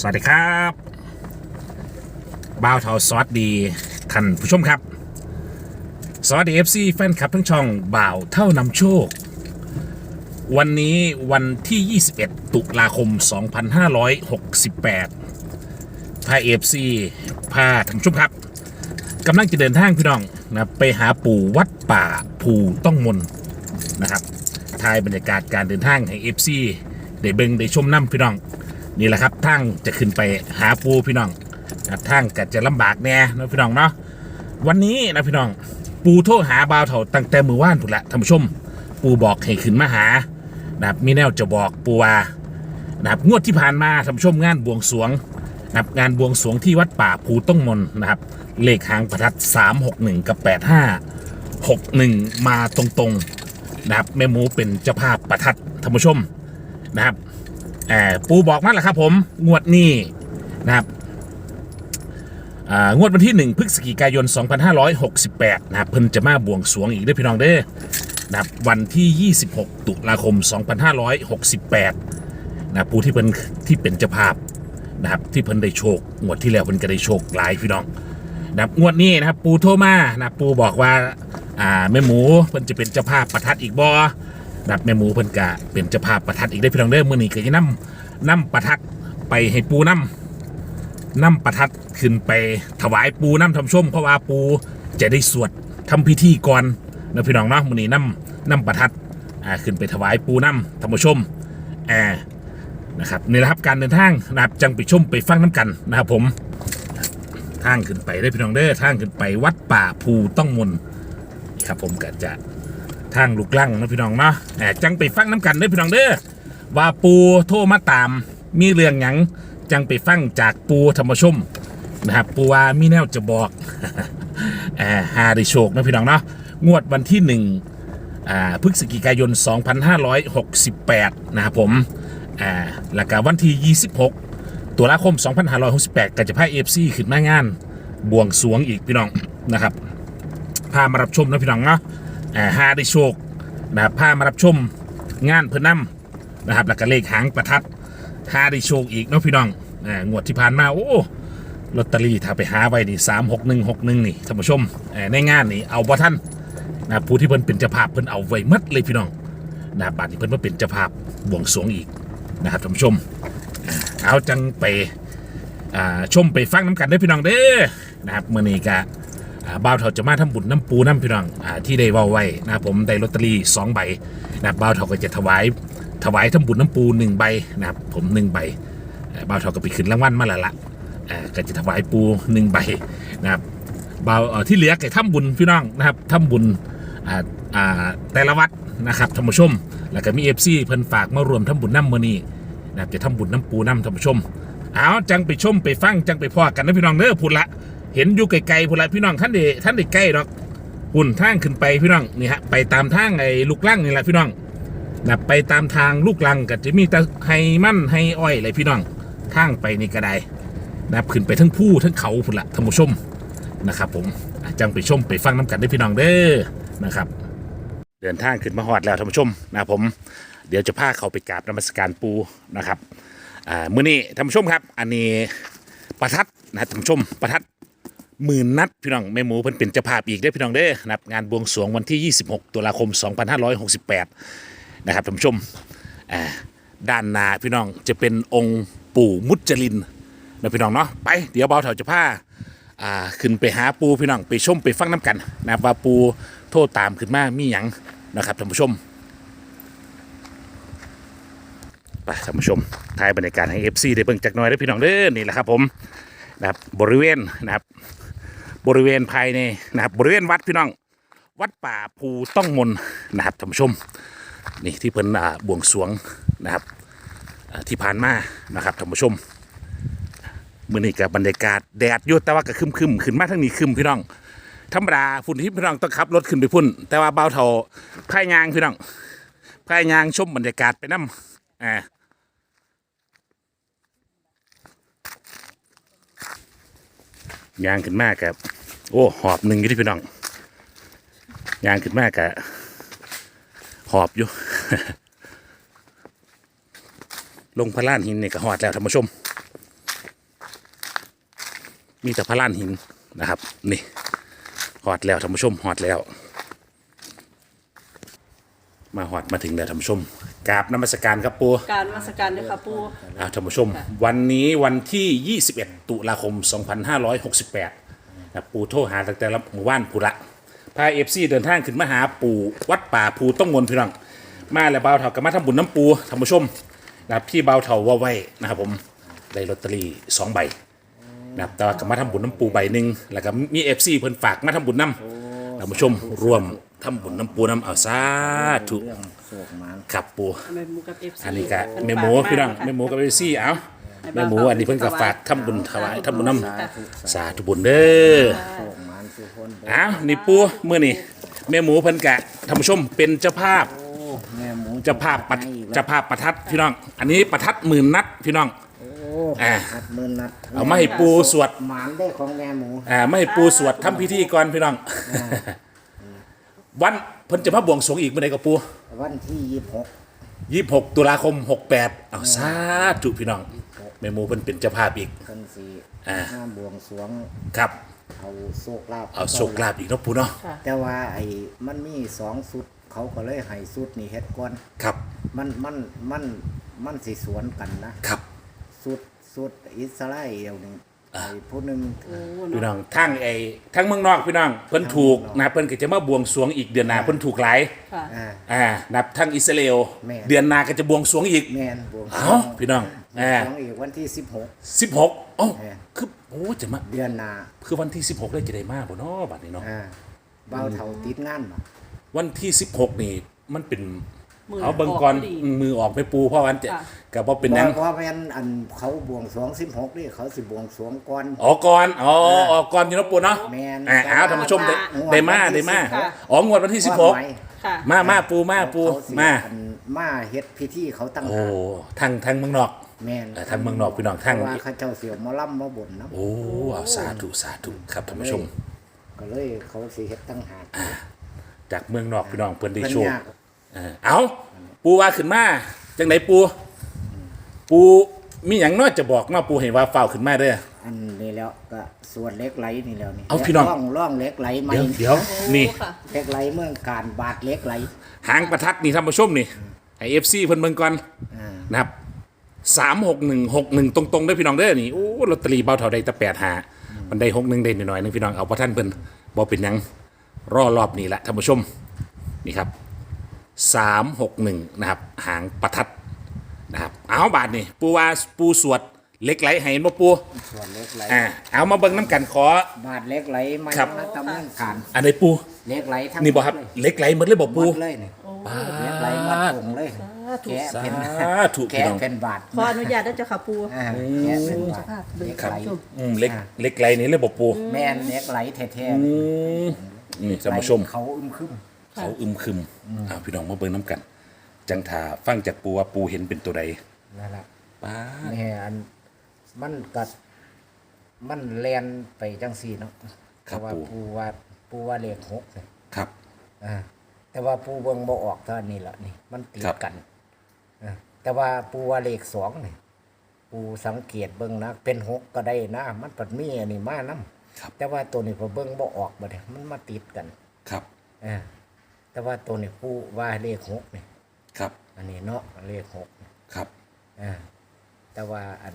สวัสดีครับบ่าวเทาสวัสดีท่านผู้ชมครับสวัสดี FC แฟนคลับทั้งช่องบ่าวเท่านำโชค วันนี้วันที่ 21 ตุลาคม 2568พาเอฟซีพาท่านผู้ชมครับกำลังจะเดินทางพี่น้องนะไปหาปู่วัดป่าภูต้องมนนะครับทายบรรยากาศการเดินทางให้ FC ได้เบิงได้ชมน้ำพี่น้อง นี่แหละครับทางจะขึ้นไปหาปูพี่น้องนะทางก็จะลำบากแน่นะพี่น้องเนาะวันนี้นะพี่น้อง ปูโทรหาบ่าวเถาตั้งแต่มือว่านถูกละท่านผู้ชม ปูบอกให้ขึ้นมาหานะครับมีแนวจะบอกปูว่านะครับงวดที่ผ่านมาท่านผู้ชมงานบวงสรวงนะครับงานบวงสรวงที่วัดป่าภูต้องมนนะครับ เลขหางประทัด 361 กับ 85 61 มาตรงๆนะครับแม่หมูเป็นเจ้าภาพประทัดท่านผู้ชมนะครับ ปูบอกมาแล้วครับ ผมงวดนี้นะครับงวดวันที่ 1พฤศจิกายน 2568 นะครับเพิ่นจะมาบวงสวงอีกด้อพี่น้องเด้อนะครับวันที่ 26 ตุลาคม 2568นะปูที่เพิ่นที่เป็นเจ้าภาพนะครับที่เพิ่นได้โชคงวดที่แล้วเพิ่นก็ได้โชคหลายพี่น้องนะครับงวดนี้นะครับปูโทรมานะปูบอกว่าอ่าแม่หมูเพิ่นจะเป็นเจ้าภาพประทัดอีกบ่ นับแม่หมูเพิ่นกะเป็นเจ้าภาพประทัดอีกได้พี่น้องเด้อมื้อนี้ก็จะนำนำประทัดไปให้ปูนำนำประทัดขึ้นไปถวายปูน้ำทำชมเพราะว่าปูจะได้สวดทำพิธีก่อนนะพี่น้องเนาะมื้อนี้นำนำประทัดอ่าขึ้นไปถวายปูน้ำทำชมแอร์นะครับนี่แหละครับการเดินทางนะครับจังไปชมไปฟังน้ำกันนะครับผมทางขึ้นไปได้พี่น้องเด้อทางขึ้นไปวัดป่าภูต้องมนครับผมก็จะ ทางลูกลังนะพี่น้องเนาะแหมจังไปฟังน้ำกันเด้อพี่น้องเด้อว่าปูโทรมาตาม มีเรื่องหยังจังไปฟังจากปูธรรมชมนะครับปูว่ามีแนวจะบอกแหมหาได้โชคนะพี่น้องเนาะงวดวันที่หนึ่งพฤศจิกายน 2568 นะครับผมอ่าแล้วก็วันที่ 26 ตุลาคม 2568ก็จะพาเอฟซีขึ้นมางาน บวงสวงอีกพี่น้องนะครับ พามารับชมนะพี่น้องเนาะ หาได้โชคนะครับพามารับชมงานเพื่อนนำนะครับแล้วก็เลขหางประทัดหาได้โชคอีกเนาะพี่น้องงวดที่ผ่านมาโอ้ลอตเตอรี่ถ้าไปหาไว้นี่สามหกหนึ่งหกหนึ่งนี่ท่านผู้ชมในงานนี่เอาบ่ท่านนะผู้ที่เพิ่นเป็นเจ้าภาพเพิ่นเอาไว้มัดเลยพี่น้องนะครับบาดนี้เพิ่นมาเป็นเจ้าภาพบวงสรวงอีกนะครับท่านผู้ชม เอาจังไปชมไปฟังน้ำกันเด้พี่น้องเด้อนะครับเมื่อนี้กะ บ่าวเถาจะมาทำบุญน้ำปูน้ำพี่น้องอที่ได้ว่าไว้นะผมได้ลอตเตอรี่สองใบนะบ่าวเถาก็จะถวายถวายทำบุญน้ำปูหนึ่งใบนะครับผมหนึ่งใบบ่าวเถาก็ไปขึ้นรางวัลมาแล้วละอ่าก็จะถวายปูหนึ่งใบนะครับบ่าวที่เหลือก็ทำบุญพี่น้องนะครับทำบุญแต่ละวัดนะครับท่านผู้ชม แล้วก็มีเอฟซีเพิ่นฝากมารวมทำบุญน้ำมือนี้นะครับจะทำบุญน้ำปูน้ำท่านผู้ชมเอาจังไปชมไปฟังจังไปพ่อกันนะพี่น้องเด้อพูดละ เห็นอยู่ไกลๆพนละพี่น้องท่านเดท่านเด็กใกล้ดอกหุ่นทางขึ้นไปพี่น้องนี่ฮะไปตามทางไอ้ลูกลังนี่แหละพี่น้องนะไปตามทางลูกลังก็จะมีแต่ไฮมั่นไฮอ้อยอะไรพี่น้องทางไปนี่ก็ได้นะขึ้นไปทั้งผู้ทั้งเขาพุ่นละท่านผู้ชมนะครับ ผมจังไปชมไปฟังน้ำกันได้พี่น้องเด้อนะครับ เดินทางขึ้นมาหอดแล้วท่านผู้ชมนะผมเดี๋ยวจะพาเขาไปกราบนมัสการปูนะครับอ่ามื้อนี้ท่านผู้ชมครับ อันนี้ประทัดนะท่านผู้ชมประทัด หมื่นนัดพี่น้องแม่หมูเพิ่นเป็นเจ้าภาพอีกได้พี่น้องเด้อนะครับงานบวงสรวงวันที่ 26 ตุลาคม 2568 นะครับท่านผู้ชมอ่าด้านหน้าพี่น้องจะเป็นองค์ปู่มุจลินนะพี่น้องเนาะไปเดี๋ยวเบาเถาจะพาอ่าขึ้นไปหาปูพี่น้องไปชมไปฟังน้ำกันนะครับว่าปูโทษตามขึ้นมามีหยังนะครับท่านผู้ชมไปท่านผู้ชมทายบรรยากาศให้ FC ได้เบิ่งจักหน่อยได้พี่น้องเด้อนี่แหละครับผมนะครับบริเวณนะครับ บริเวณภายในนะครับบริเวณวัดพี่น้อง วัดป่าภูต้องมนนะครับท่านผู้ชมนี่ที่เพิ่นอ่าบวงสวงนะครับที่ผ่านมานะครับท่านผู้ชมมื้อนี้กับบรรยากาศแดดยู่แต่ว่าก็ครึมขึ้นมาทั้งนี้คึมพี่น้องธรรมดาฝุ่นที่พี่น้องต้องขับรถขึ้นไปพุ่น แต่ว่าเบาเท่าพายยางพี่น้องพายยางชมบรรยากาศไปน้ำอ่า ยางขึ้นมากกับโอ้ หอบหนึ่งอยู่ที่พี่น้องยางขึ้นมากกับหอบอยู่ ลงพระล้านหินเนี่ยก็หอดแล้วท่านผู้ชม มีแต่พระล้านหินนะครับ นี่หอดแล้วท่านผู้ชมหอดแล้ว มาหอดมาถึงแล้วท่านผู้ชม กราบนมัสการครับปูการนมาสการด้วยค่ะปู อ่าท่านผู้ชม วันนี้วันที่ 21 ตุลาคม 2568นะปูโทรหาตั้งแต่ละหมู่บ้านภูระพาเอฟซีเดินทางขึ้นมาหาปู่วัดป่าภูต้องมนพี่น้องมาแล้วเบาเถากับมาทำบุญน้ำปูท่านผู้ชมนะพี่เบาเถาว่าไว้นะครับผมได้ลอตเตอรี่สองใบนะครับแต่ว่ากับมาทำบุญน้ำปูใบหนึ่งแล้วก็มีเอฟซีเพิ่นฝากมาทำบุญน้ำท่านผู้ชมร่วม ทำบุญน้ำปูน้ำเอาสาธุเรื่องโศกมันครับปู แม่หมูกับเอฟซีอันนี้ก็แม่หมูพี่น้องแม่หมูกับเอฟซีเอาแม่หมูอันนี้เพิ่นก็ฝากทำบุญถวายทำบุญน้ำสาธุบุญเด้อโศกมันสุคนอ้าวนี่ปูเมื่อนี่แม่หมูเพิ่นกะท่านผู้ชมเป็นเจ้าภาพ โอ้แม่หมูเจ้าภาพปัดให้อีกแล้วเจ้าภาพประทัดพี่น้อง อันนี้ประทัดหมื่นนัดพี่น้อง โอ้อ่านัดหมื่นนัดเอามาให้ปูสวด หมานได้ของแม่หมู อ่าไม่ให้ปูสวดทำพิธีก่อนพี่น้อง วันเพิ่นจะมาบวงสรวงอีกเมื่อใดกับปูวันที่ยี่สิบหกยี่หกตุลาคมหกแปดเอาสาธุพี่น้องแม่หมูเพิ่นเป็นเจ้าภาพอีกคนสีอ่า ห้าบวงสรวงครับ เอาโศกลาบเอาโชคลาภอีกเนาะปูเนาะค่ะ แต่ว่าไอ้มันมีสองสุดเขาก็เลยให้สุดนี่เฮ็ดก่อนครับมันมันมันมันสิสวนกันนะครับ สุดสุดอิสราเอลนี่ ไอ้ผู้หนึ่งโอ้พี่เนาะน้องทั้งไอ้ทั้งเมืองนอกพี่น้องเพิ่นถูกนะเพิ่นก็จะมาบวงสรวงอีกเดือนหน้าเพิ่นถูกหลายค่ะอ่า อ่านับทั้งอิสราเอลแม่เดือนหน้าก็จะบวงสรวงอีก แม่นบวงสรเอ้าวงพี่น้องบวอ่างสรวงอีกวันที่สิบหกสิบหกอ๋อแม่คือโอ้จะมาเดือนหน้าคือวันที่สิบหกได้จะได้มาบ่เนาะบัดนี้เนาะอ่าเบาเท่าติดงานบ่วันที่สิบหกนี่มันเป็น มือเอาเบิ่งก่อนออกพอดีอืมมือออกไปปูเพราะวันจะค่ะ ก็บ่เป็นหยังเพราะว่าแม่นอันเขาบวงสรวงสิบหกนี่เขาสิบวงสรวงก่อนอ๋อก่อนอ๋อออกก่อนอยู่เนาะปูเนาะแม่น อ่าเอาท่านผู้ชมได้งวดได้มาวันที่ได้มาสิบหกอ๋องวดวันที่สิบหกว่าไว้ค่ะ มามาปูมาปูเขสิมาอันมาเฮ็ดพิธีเขาตั้งโอ้หากทางทางเมืองนอกแม่นเอ่อทางเมืองนอกพี่น้องเพทางราะว่าเขาเจ้าเสียวมาล่ำมาบ่นนะโอ้เอาสาธุสาธุครับท่านผู้ชม ก็เลยเขาสิเฮ็ดตั้งหากจากเมืองนอกพี่น้องเพิ่นได้เพิ่นโชคยาก เออเอาปูว่าขึ้นมาจังไหนปู ปูมีหยังน้อยจะบอกเนาะปูเห็นว่าฝ้าวขึ้นมาเด้อ อันนี้แล้วก็ส่วนเหล็กไหลนี่แล้วนี่เอาพี่น้อง ร่องร่องเหล็กไหลไหมเดี๋ยวเดี๋ยวนี่โอ้ค่ะ เหล็กไหลเมืองการบาดเหล็กไหลหางประทัดนี่ท่านผู้ชมนี่ไอเอฟซีเพิ่นเบิ่งก่อนอ่านะครับสามหกหนึ่งหกหนึ่งตรงๆเด้อพี่น้องเด้อนี่โอ้ลอตเตอรี่เบาเท่าใดแต่แปดหามันได้หกหนึ่งได้หน่อยๆนึงพี่น้องเอาพระท่านเพิ่นบ่เป็นหยังรอรอบนี้แหละท่านผู้ชมนี่ครับ สามหกหนึ่งนะครับ หางประทัดนะครับ เอาบาทนี่ปูว่าปูสวดเหล็กไหลให้เห็นบ่ปูส่วนเหล็กไหลอ่าเอามาเบิ่งน้ำกันขอ บาดเหล็กไหลมาครับ มาตำเนินการอันไหนปูเหล็กไหลทั้งนี่บ่ครับหมดเลยเหล็กไหลหมดเลยบ่หมปู ดเลยนี่เหล็กไหลมัดผงเลยแกะเป็นสาธุพี่แกะน้อง เป็นบาดขออนุญาตได้เจ้าค่ะปูอ่าแกะเป็นบาดเบิ่งเหล็กครับไหลอืมเหล็กเหล็กไหลนี่เลยบ่ปูแม่นเหล็กไหลแท้อืมนี่ๆท่านผู้ชม เขาอึมครึม เขาอึมครึมอ่าพี่น้องมาเบิ่งน้ำกัน จังถาฟังจากปูว่าปูเห็นเป็นตัวใดนั่นแหละป้าดนี่อันมันกัดมันแลนไปจังสี่เนาะครับแต่ว่าปูปูว่าปูว่าเลขหกเนี่ยครับ อ่าแต่ว่าปูเบิ่งบ่ออกเท่านี้ละนี่ มันติดครับ กันอ่าแต่ว่าปูว่าเลขสองนี่ปูสังเกตเบิ่งนะเป็นหกก็ได้นะ มันปัดมีอันนี้มานํครับแต่ว่าตัวนี้พอเบิ่งบ่ออกบ่ได้มันมาติดกัน ครับ อ่า แต่ว่าตัวนี้ปูว่าเลขหกนี่ครับ อันนี้เนาะเลขหกนี่ครับ อ่าแต่ว่าอัน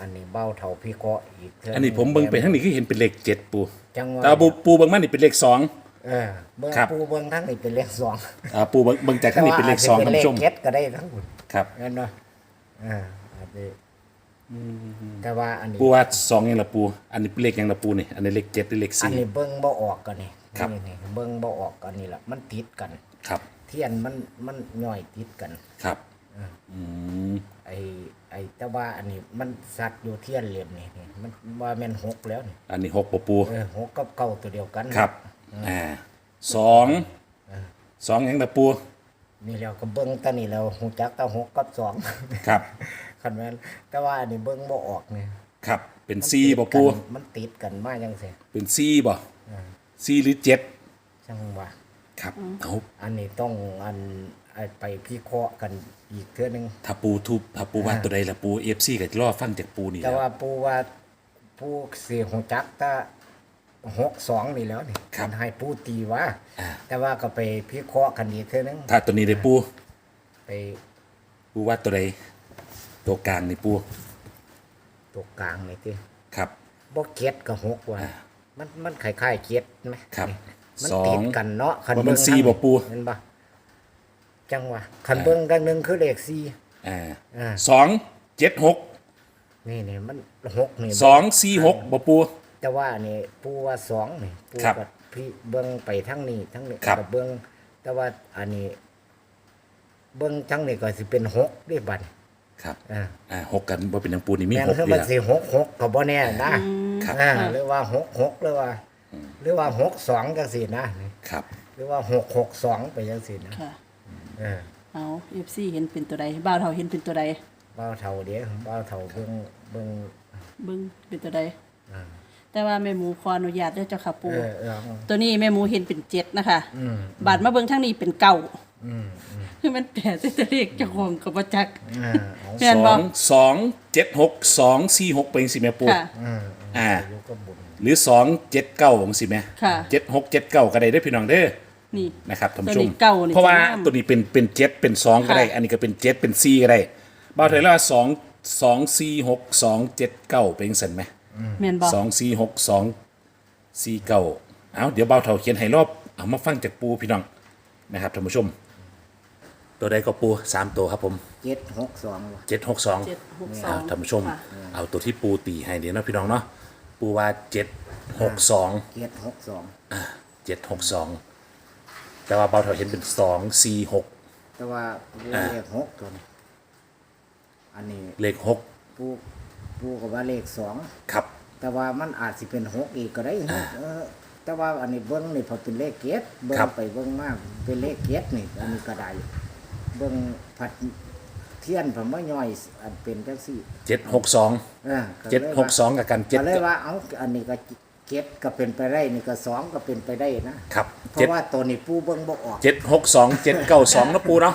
อันนี้เบ้าเท่าพี่เกาะอีกเทื่อันนี้ผมเบิ่งไปทั้งนี้คือเห็นเป็นเลขเจ็ดปูจังหวะแต่ว่าปูปูเบิ่งมานี่เป็นเลขสอง เออเบิ่งครับ ปูเบิ่งทั้งนี้เป็นเลขสองอ่าปูเบิ่งเบิ่งจากทั้งนี้เป็นเลขสองแต่ท่านว่าอาจจะผู้ชมเป็นเลขเจ็ดก็ได้ทั้งหมดครับเห็นเนาะอ่าอาจจะแต่ว่าอันนี้ ปูว่าสองยังละปู อันนี้เป็นเลขยังละปูนี่ อันนี้เลขเจ็ดหรือเลขอันสี่นี้เบิ่งบ่ออกกันนี่ ครับ นี่นี่เบิ่งบ่ออกกันนี่ล่ะมันติดกัน ครับ เทียนมันมันย่อยติดกันครับอืม ไอ้ไอ้แต่ว่าอันนี้มันสัตว์อยู่เทียนเหลี่ยมนี่นี่มันว่าแม่นหกแล้วนี่อันนี้หกปะปูเออหกกับเก้าตัวเดียวกันครับ อ่าสองสองยังละปู นี่แล้วก็เบิ้งตานี่แล้วหูจักแตาหกกับสอง ครับ คันแม่นแต่ว่าอันนี้เบิ้งบ่ออกเนี่ยครับ เป็นซีปะปู มันติดกันมาจังซี่เป็นซีบ่ ซีหรือเจ็ดจังว่าครับเอาอันนี้ต้องอันไอ้ไปพิเคราะห์กันอีกเทื่อนึงถ้าปูทุบถ้าปูว่าตัวใดละปูเอฟซีก็จะรอฟังจากปูนี่แหแต่ล้วว่าปูว่าปูผู้สี่หงจักตาหกสองนี่แล้วนี่ครับมันให้ผู้ตีว่าอ่าแต่ว่าก็ไปพิเคราะห์กันอีกเท่านึงถ้าตัวนี้ได้ปูไปปูว่าตัวใดตัวกลางนี่ปูตัวกลางนี่ที่ครับบ่เก็ดกับหกว่าอ่า มันมันคล้ายๆเก็ดไหมครับนี่มันสองติดกันเนาะคันว่ามันเงสี่ทางบ่ปู่เห็นบ่จังหวะคันเบิ่งดังหนึงคือเลขสี่อ่าอ่าสองเจ็ดหกนี่นี่มันหกนี่สองสี่หกบ่ปู แต่ว่านี่ปูว่าสองนี่ปูครับกับพี่เบิ้งไปทั้งนี้ทั้งนี้ครับ กับเบิ้งแต่ว่าอันนี้ เบิ้งทั้งนี้ก็สิเป็นหกได้บัดครับอ่า อ่าหกกันบ่เป็นหยังปูนี่มีแม่นหกคือเดีมันยวสิหกหกก็บ่แน่นะ ครับ อ่าหรือว่าหกหกหรือว่าหรือว่าหกสองจังซี่นะนี่ครับ หรือว่าหกหกสองไปจังซี่นะค่ะ เออเอาเอฟซีเห็นเป็นตัวใดบ้าวเท่าเห็นเป็นตัวใดบ้าวเฒ่าเด้บ้าวเฒ่าเบิ่งเบิ่งเบิ้งเป็นตัวใดอ่าแต่ว่าแม่หมูขออนุญาตเด้อเจ้าค่ะปูเออเออตัวนี้แม่หมูเห็นเป็นเจ็ดนะคะอืมบาดมาเบิ้งทั้งนี้เป็นเก่า อืมอืมคือมันแปลแต่ตัวเลขเจ้าของกับประจักอ่าเอาแม่นสบ่ องสองเจ็ดหกสองสี่หกเป็นสิแม่ปูค่ะอืมอ่าอยู่ก็บุญหรือสองเจ็ดเก้าของสิแม่ค่ะ เจ็ดหกเจ็ดเก้าก็ได้ได้อพี่น้องเด้อนี่ นะครับท่านผู้ชตัวมนี้เก้านี่เพราะว่าจะงามตัวนี้เป็นเป็นเจ็ดเป็นสองก็ได้ ค่ะ อันนี้ก็เป็นเจ็ดเป็นสี่ก็ได้บ่าวเถอยแล้วว่าสองสองสี่หกสองเจ็ดเก้าเป็นสันไหม แม่นบ่สองสี่หกสองสี่เก้าเอาเดี๋ยวบ่าวเถาเขียนให้รอบ เอามาฟังจากปูพี่น้องนะครับท่านผู้ชม ตัวใดก็ปูสามตัวครับผมเจ็ดหกสองว่ะเจ็ดหกสองเจ็ดหกสอเอางท่านผู้ชม ค่ะ เอาตัวที่ปูตีให้เดี๋ยวนะพี่น้องเนาะปูว่าเจ็ดหกสองเจ็ดหกสองเจ็ดหกสองแต่ว่าเบาเถาเห็นเป็นสองสี่หกแต่ว่าเลขหกตัวนี้อันนี้เลขหกผู้ผู้กับว่าเลขสองครับแต่ว่ามันอาจสิเป็นหกอีกก็ได้เออแต่ว่าอันนี้เบิ้งนี่พอเป็นเลขเกียรติเบิ้งไปเบิ้งมากเป็นเลขเกียรตินี่อันนี้ก็ได้ เบิ้งผัดเทียนผมว่าย่อย อันเป็นจังสี่เจ็ดหกสองเออก็ลเจ็ดยหว่ากสองกับกันเจ็ดก็เลยว่าเอาอันนี้ก็เกียรติก็เป็นไปได้นี่ก็สองก็เป็นไปได้นะครับเพเจ็ดราะว่าตัวนี้ปูเบิ้งบ่ออกเจ็ดหกสองเจ็ดเก้าสองนะปูเนาะ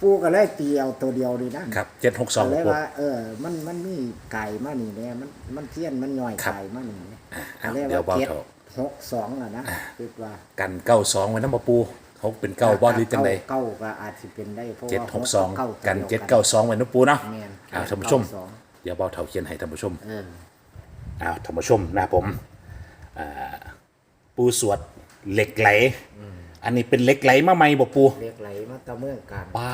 ปูก็เลยตีเอาตัวเดียวดีนะครับเจ็ดหกสองก็เลยปู ว่า เออ มันมันมีไก่มานี่เนี่ยมันมันเทียนมันย่อยครับไก่มานี่เนี่ยเอาก็เลยเดี๋ยวว่าเบาเจ็ดเถาหกสองอะนะคิดว่ากันเก้าสองไว้น้ำมาปู หกเป็นเก้าบอลหรือจังใดเก้าก็อาจจะเป็นได้เพราะเจ็ดว่าหกสองเากันตัวเจ็ดยวเก้าสองไว้นะปูเนาะแม่นเอาท่านผู้ชมเก้สองเดี๋ยวเบาเถาเขียนให้ท่านผู้ชมเออเอาท่านผู้ชมนะครับผมอ่าปูสวดเหล็กไหล อันนี้เป็นเหล็กไหลมาใหม่บ่ปูเรียกไหลมาตะเมืองการปา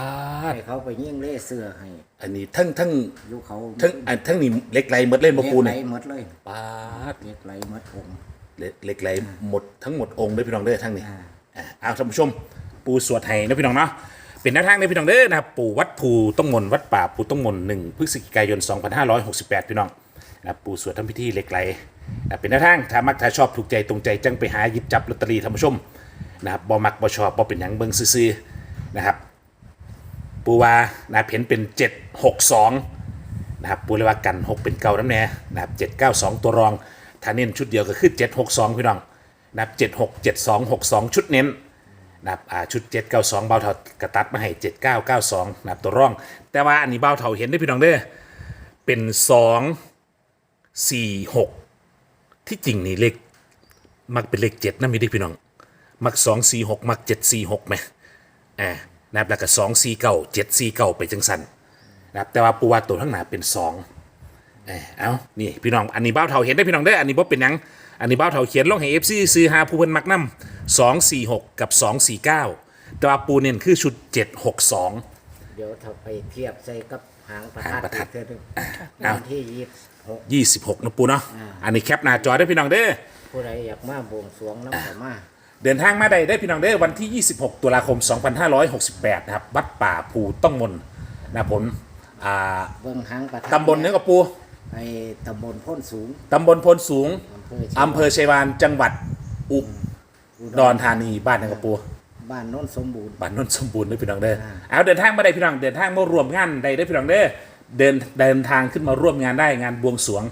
ดให้เขาไปยิ่งเล่เสื้อให้อันนี้ทั้งทั้งอยู่เขาทั้งอันทั้งนี้เหล็กไหลหมดเล่นบ่ปูเรียกไหลเนี่ยหมดเลยปาดเรียกไหลหมดองค์เหล็กเหล็กไหลหมดทั้งหมดองค์เลยพี่น้องเด้อทั้งนี้อ่าอ่า เอาท่านผู้ชมปูสวดให้นะพี่น้องเนาะเป็นหน้าทางในพี่น้องเด้อนะครับปู่วัดภูต้องมนต์วัดป่าภูต้องมนต์หนึ่งพฤศจิกายน 2568 พี่น้องนะครับปู่สวดทำพิธีเหล็กไหลนะเป็นหน้าทางถ้ามักถ้าชอบถูกใจตรงใจจังไปหาหยิบจับลอตเตอรี่ท่านผู้ชมนะครับบ่มักบ่ชอบบ่เป็นหยังเบิ่งซื่อๆนะครับปูว่านะเห็นเป็น 762นะครับปูเลยว่ากัน 6 เป็นเก่าน้ำแน่นะครับ792 ตัวรองถ้าเน้นชุดเดียวก็คือ 762 พี่น้อง นะครับ76 72 62ชุดเน้นนะครับอ่าชุด792เบาเท่ากระตัดมาให้7992นะครับตัวร่อง แต่ว่าอันนี้เบาเท่าเห็นได้พี่น้องเด้อเป็น2 4 6ที่จริงนี่เลขมักเป็นเลข7นะมีได้พี่น้อง มัก2 4 6มัก7 4 6ไหมอ่านะครับแล้วก็2 4 9 7 4 9ไปจังสันนะครับแต่ว่าปูว่าตัวข้างหน้าเป็นสอง เอ้ยเอานี่พี่น้องอันนี้เบ้าเท่าเห็นได้พี่น้องได้ออันนี้บ่เป็นหยังอันนี้เบ้าเท่าเขียนลงให้เอฟซีซื้อหาผู้เพิ่นมักนำสองสี่หกกับสองสี่เก้าแต่ว่าปูเน้นคือชุดเจ็ดหกสอง เดี๋ยวถ้าไปเทียบใส่กับหางประหางทัดประทัด อีกเทื่อหนึ่งเอาวันที่ยี่สิบหก ยี่สิบหกนะปูเนาะอ่า อันนี้แคปหน้าจอได้อพี่น้องเด้อ ผู้ใดอยากมาบวงสรวงน้ำก็มาเดินทางมาได้ได้อพี่น้องเด้อวันที่ 26 ตุลาคม 2568 นะครับ วัดป่าภูต้องมนนะครับผมอ่าเบิ่งหางประทัดตำบลเนื้อกระปู ไอ้ตำบลโพ้นสูงตำบลพลสูง อำอำเภเภออชัยวาน จังหวัดอุดรธานี บ้านเนื้อกระปูบ้านโน้นสมบูรณ์ บ้านนนท์สมบูรณ์ด้วยพี่น้องเด้ออ่าเอาเดินทางมาได้พี่น้อง เดินทางมารวมงานได้ได้อพี่น้องเด้อ เดินเดินทางขึ้นมาร่วมงานได้งานบวงสรวง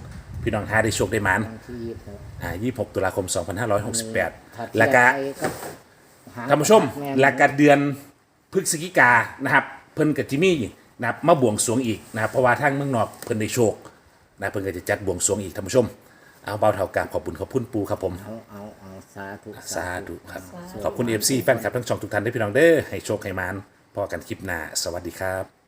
พี่น้องหาได้โชคได้หมานวันที่ยี่สิบหกอ่า26 ตุลาคมถ้า2568 แล้วก็เทียบไปบหงท่านผู้ชมแม่นแล้วก็เดือนพฤศจิกานะครับ เพิ่นกับจิมี่นะครับมาบวงสรวงอีกนะครับเพราะว่าทางเมืองนอกเพิ่นได้โชค นะเพิ่นก็จะจัดบวงสรวงอีกท่านผู้ชม เอาเบาเท่ากับขอบคุณขอบคุณปูครับผม เอาเอาเอาสาธุ สาธุครับ ขอบคุณเอฟซีแฟนคลับทั้งสองทุกท่านด้วยพี่น้องเด้อให้โชคให้มานพอกันคลิปหน้า สวัสดีครับ